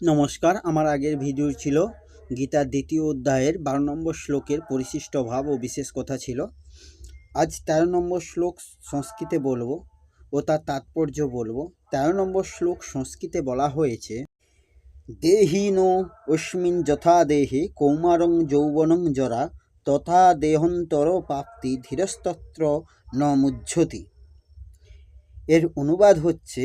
নমস্কার, আমার আগের ভিডিও ছিল গীতার দ্বিতীয় অধ্যায়ের বারো নম্বর শ্লোকের পরিশিষ্ট ভাব ও বিশেষ কথা ছিল। আজ তেরো নম্বর শ্লোক সংস্কৃতে বলব ও তার তাৎপর্য বলব। তেরো নম্বর শ্লোক সংস্কৃতে বলা হয়েছে, দেহীন অস্মিন যথা দেহে কৌমারং যৌবনং জরা তথা দেহন্তর প্রাপ্তি ধীরস্তত্র ন মুহ্যতি এর অনুবাদ হচ্ছে,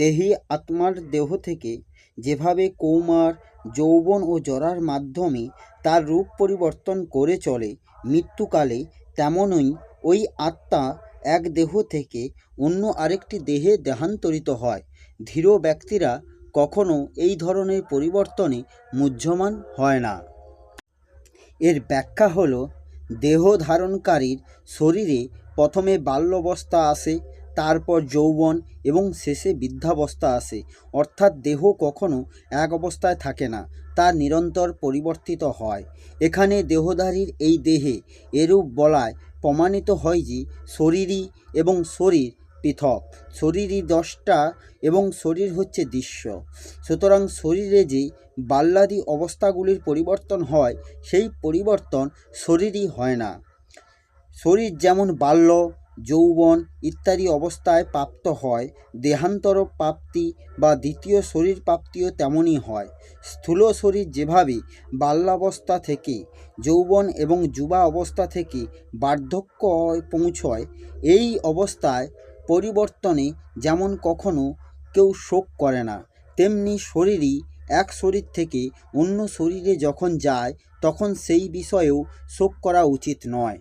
দেহি আত্মার দেহ থেকে যেভাবে কৌমার, যৌবন ও জরার মাধ্যমে তার রূপ পরিবর্তন করে চলে, মৃত্যুকালে তেমনই ওই আত্মা এক দেহ থেকে অন্য আরেকটি দেহে দেহান্তরিত হয়। ধীর ব্যক্তিরা কখনো এই ধরনের পরিবর্তনে মুহ্যমান হয় না। এর ব্যাখ্যা হলো, দেহ ধারণকারীর শরীরে প্রথমে বাল্যবস্থা আসে তারপর যৌবন এবং শেষে বৃদ্ধাবস্থা আসে। অর্থাৎ দেহ কখনো এক অবস্থায় থাকে না, তা নিরন্তর পরিবর্তিত হয়। এখানে দেহধারীর এই দেহে এরূপ বলায় প্রমাণিত হয় যে শরীরই এবং শরীর পৃথক, শরীরই দশটা এবং শরীর হচ্ছে দৃশ্য। সুতরাং শরীরে যে বাল্যাদি অবস্থাগুলির পরিবর্তন হয়, সেই পরিবর্তন শরীরই হয় না। শরীর যেমন বাল্য যৌবন ইত্যাদি অবস্থায় প্রাপ্ত হয়, দেহান্তর প্রাপ্তি বা দ্বিতীয় শরীর প্রাপ্তিও তেমনই হয়। স্থূল শরীর যেভাবে বাল্যাবস্থা থেকে, যৌবন এবং যুবা অবস্থা থেকে বার্ধক্য পৌঁছয়, এই অবস্থায় পরিবর্তনে যেমন কখনো কেউ শোক করে না, তেমনি শরীরই এক শরীর থেকে অন্য শরীরে যখন যায়, তখন সেই বিষয়েও শোক করা উচিত নয়।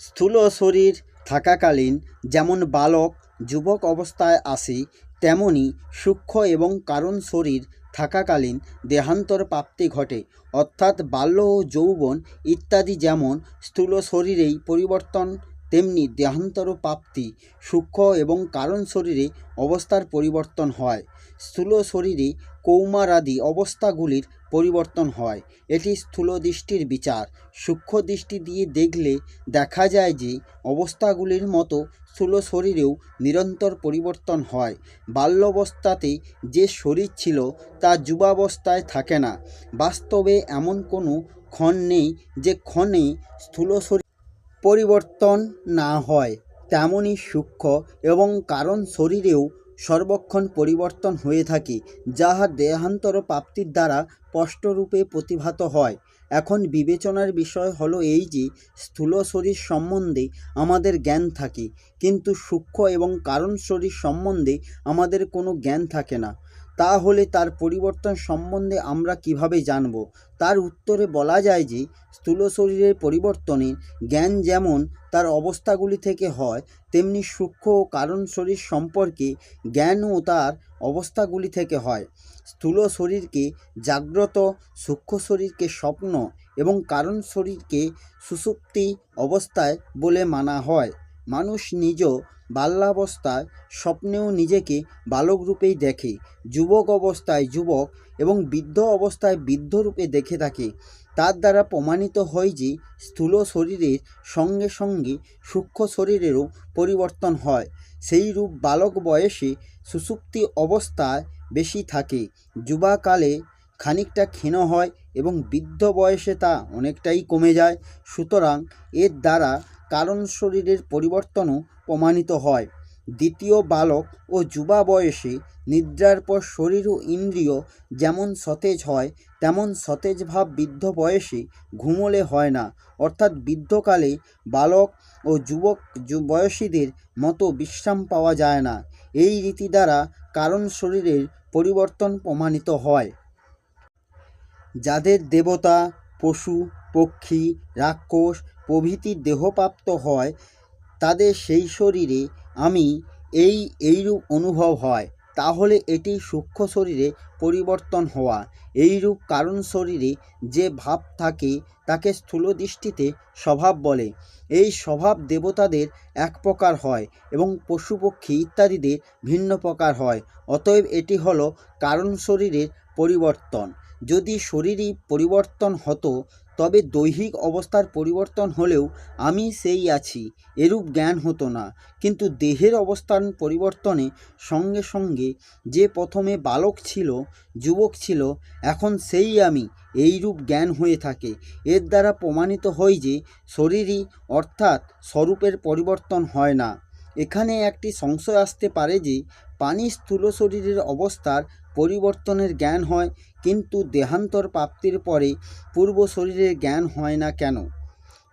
স্থূল শরীর থাকাকালীন যেমন বালক যুবক অবস্থায় আসে, তেমনি সূক্ষ্ম এবং কারণ শরীর থাকাকালীন দেহান্তর প্রাপ্তি ঘটে। অর্থাৎ বাল্য ও যৌবন ইত্যাদি যেমন স্থূল শরীরেই পরিবর্তন, তেমনি দেহান্তর প্রাপ্তি সূক্ষ্ম এবং কারণ শরীরে অবস্থার পরিবর্তন হয়। স্থূল শরীরে কৌমারাদি অবস্থাগুলির পরিবর্তন হয়। এটি স্থূল দৃষ্টির বিচার। সূক্ষ্ম দৃষ্টি দিয়ে দেখলে দেখা যায় যে, অবস্থাগুলির মতো স্থূল শরীরেও নিরন্তর পরিবর্তন হয়। বাল্যাবস্থাতে যে শরীর ছিল, তা যুবাবস্থায় থাকে না। বাস্তবে এমন কোনো ক্ষণ নেই যে ক্ষণে স্থূল শরীর পরিবর্তন না হয়। তেমনই সূক্ষ্ম এবং কারণ শরীরেও সর্বক্ষণ পরিবর্তন হয়ে থাকে, যাহা দেহান্তর প্রাপ্তির দ্বারা স্পষ্টরূপে প্রতিভাত হয়। এখন বিবেচনার বিষয় হলো এই যে, স্থূল শরীর সম্বন্ধে আমাদের জ্ঞান থাকে, কিন্তু সূক্ষ্ম এবং কারণ শরীর সম্বন্ধে আমাদের কোনো জ্ঞান থাকে না। তাহলে তার পরিবর্তন সম্বন্ধে আমরা কীভাবে জানব? তার উত্তরে বলা যায় যে, স্থূল শরীরের পরিবর্তনে জ্ঞান যেমন তার অবস্থাগুলি থেকে হয়, তেমনি সূক্ষ্ম ও কারণ শরীর সম্পর্কে জ্ঞানও তার অবস্থাগুলি থেকে হয়। স্থূল শরীরকে জাগ্রত সূক্ষ্ম শরীরকে স্বপ্ন এবং কারণ শরীরকে সুষুপ্তি অবস্থায় বলে মানা হয়। মানুষ নিজ বাল্যাবস্থায় স্বপ্নেও নিজেকে বালক রূপেই দেখে, যুবক অবস্থায় যুবক এবং বৃদ্ধ অবস্থায় বৃদ্ধ রূপে দেখে থাকে। তার দ্বারা প্রমাণিত হয় যে, স্থূল শরীরের সঙ্গে সঙ্গে সূক্ষ্ম শরীরেরও পরিবর্তন হয়। সেই রূপ বালক বয়সে সুষুপ্তি অবস্থায় বেশি থাকে। যুবাকালে খানিকটা ক্ষীণ হয় এবং বৃদ্ধ বয়সে তা অনেকটাই কমে যায়। সুতরাং এর দ্বারা কারণ শরীরের পরিবর্তনও প্রমাণিত হয়। দ্বিতীয় বালক ও যুবা বয়সে নিদ্রার পর শরীর ও ইন্দ্রিয় যেমন সতেজ হয়, তেমন সতেজ ভাব বৃদ্ধ বয়সে ঘুমোলে হয় না। অর্থাৎ বৃদ্ধকালে বালক ও যুবক বয়সীদের মতো বিশ্রাম পাওয়া যায় না। এই রীতি দ্বারা কারণ শরীরের পরিবর্তন প্রমাণিত হয়। যাদের দেবতা, পশু, পক্ষী, রাক্ষস প্রভৃতির দেহপ্রাপ্ত হয়, তাদের সেই শরীরে আমি এই এইরূপ অনুভব হয়, তাহলে এটি সূক্ষ্ম শরীরে পরিবর্তন হওয়া। এইরূপ কারণ শরীরে যে ভাব থাকে, তাকে স্থূল দৃষ্টিতে স্বভাব বলে। এই স্বভাব দেবতাদের এক প্রকার হয় এবং পশু পক্ষী ইত্যাদিদের ভিন্ন প্রকার হয়। অতএব এটি হলো কারণ শরীরের পরিবর্তন। যদি শরীরই পরিবর্তন হতো তবে দৈহিক অবস্থার পরিবর্তন হলেও আমি সেই আছি, এরূপ জ্ঞান হতো না। কিন্তু দেহের অবস্থান পরিবর্তনে সঙ্গে সঙ্গে যে প্রথমে বালক ছিল, যুবক ছিল, এখন সেই আমি, এইরূপ জ্ঞান হয়ে থাকে। এর দ্বারা প্রমাণিত হয় যে শরীরই অর্থাৎ স্বরূপের পরিবর্তন হয় না। এখানে একটি সংশয় আসতে পারে যে পানি স্থূল শরীরের অবস্থার পরিবর্তনের জ্ঞান হয়, কিন্তু দেহান্তর প্রাপ্তির পরে পূর্ব শরীরের জ্ঞান হয় না কেন?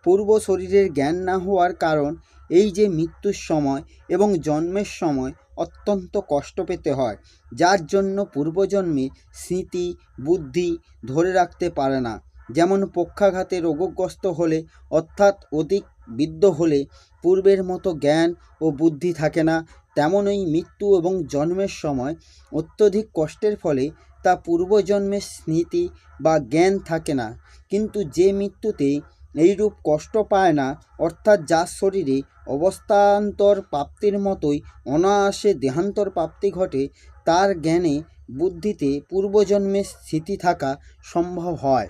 পূর্ব শরীরের জ্ঞান না হওয়ার কারণ এই যে মৃত্যুর সময় এবং জন্মের সময় অত্যন্ত কষ্ট পেতে হয়, যার জন্য পূর্বজন্মে স্মৃতি, বুদ্ধি ধরে রাখতে পারে না। যেমন পক্ষাঘাতে রোগগ্রস্ত হলে অর্থাৎ অধিক বৃদ্ধ হলে পূর্বের মতো জ্ঞান ও বুদ্ধি থাকে না তেমনই মৃত্যু এবং জন্মের সময় অত্যধিক কষ্টের ফলে তা পূর্বজন্মের স্মৃতি বা জ্ঞান থাকে না। কিন্তু যে মৃত্যুতে এইরূপ কষ্ট পায় না, অর্থাৎ যার শরীরে অবস্থান্তর প্রাপ্তির মতোই অনায়াসে দেহান্তর প্রাপ্তি ঘটে, তার জ্ঞানে, বুদ্ধিতে পূর্বজন্মের স্মৃতি থাকা সম্ভব হয়।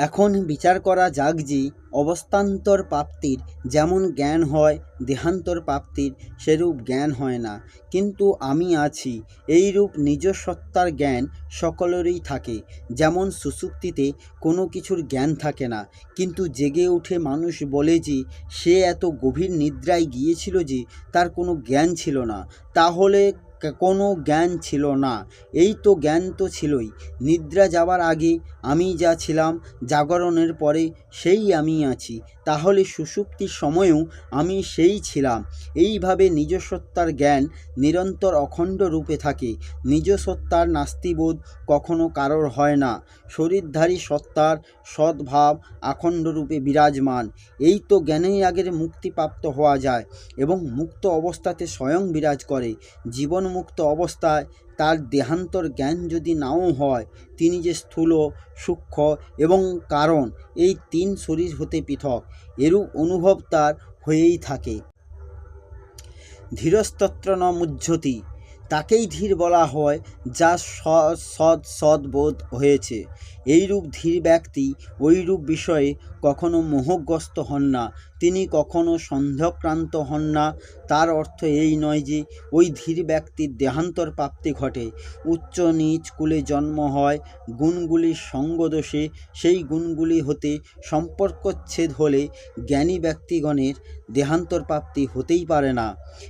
এখন বিচার করা যাক যে অবস্থান্তর প্রাপ্তির যেমন জ্ঞান হয়, দেহান্তর প্রাপ্তির সেরূপ জ্ঞান হয় না। কিন্তু আমি আছি, এইরূপ নিজ সত্তার জ্ঞান সকলেরই থাকে। যেমন সুষুপ্তিতে কোনো কিছুর জ্ঞান থাকে না, কিন্তু জেগে উঠে মানুষ বলে যে, সে এত গভীর নিদ্রায় গিয়েছিল যে, তার কোনো জ্ঞান ছিল না। তাহলে কোনো জ্ঞান ছিল না। এই তো জ্ঞান তো ছিলই। নিদ্রা যাওয়ার আগে আমি যা ছিলাম, জাগরণের পরে সেই আমি আছি। তাহলে সুষুপ্তির সময়েও আমি সেই ছিলাম। এইভাবে নিজস্বত্বার জ্ঞান নিরন্তর অখণ্ড রূপে থাকে। নিজসত্তার নাস্তিবোধ কখনো কারোর হয় না। শরীরধারী সত্তার সদ্ভাব আখণ্ড রূপে বিরাজমান। এই তো জ্ঞানেই আগের মুক্তিপ্রাপ্ত হওয়া যায় এবং মুক্ত অবস্থাতে স্বয়ং বিরাজ করে। জীবনমুক্ত অবস্থায় তার দেহান্তর জ্ঞান যদি নাও হয়, তিনি যে স্থূল, সূক্ষ্ম এবং কারণ, এই তিন শরীর হতে পৃথক, এরূপ অনুভব তার হয়েই থাকে। ধীরস্তত্র ন মুহ্যতি তাকেই ধীর বলা হয়, যা স- সৎ সদ্বোধ হয়েছে। এইরূপ ধীর ব্যক্তি ওইরূপ বিষয়ে কখনো মোহগ্রস্ত হন না। তিনি কখনো সন্দেহক্রান্ত হন না। তার অর্থ এই নয় যে, ওই ধীর ব্যক্তির দেহান্তর প্রাপ্তি ঘটে। উচ্চ নীচ কুলে জন্ম হয়, গুণগুলির সঙ্গদোষে। সেই গুণগুলি হতে সম্পর্কচ্ছেদ হলে জ্ঞানী ব্যক্তিগণের দেহান্তর প্রাপ্তি হতেই পারে না।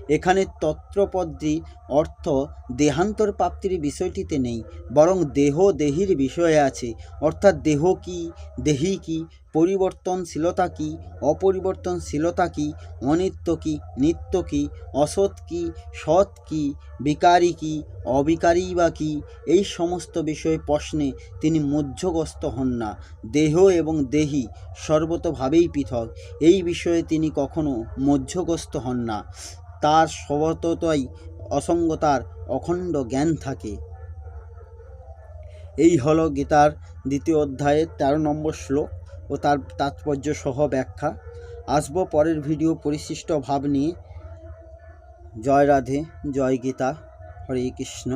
এখানে তত্রপদ্রী অর্থ দেহান্তর প্রাপ্তির বিষয়টিতে নেই, বরং দেহ দেহির বিষয়ে আছে। অর্থাৎ দেহ কি, দেহি কি পরিবর্তনশীলতা কী, অপরিবর্তনশীলতা কী, অনিত্য কী, নিত্য কী, অসৎ কি, সৎ কি, বিকারী কী, অবিকারী বা কি, এই সমস্ত বিষয়ে প্রশ্নে তিনি মধ্যগ্রস্ত হন না। দেহ এবং দেহি সর্বতভাবেই পৃথক, এই বিষয়ে তিনি কখনো মধ্যগ্রস্ত হন না। তার স্বভাবতই অসঙ্গতার অখণ্ড জ্ঞান থাকে। এই হলো গীতার দ্বিতীয় অধ্যায়ের তেরো নম্বর শ্লোক। ও তার তাৎপর্য সহ ব্যাখ্যা। আসব পরের ভিডিও পরিশিষ্ট ভাব নিয়ে। জয় রাধে, জয় গীতা, হরে কৃষ্ণ।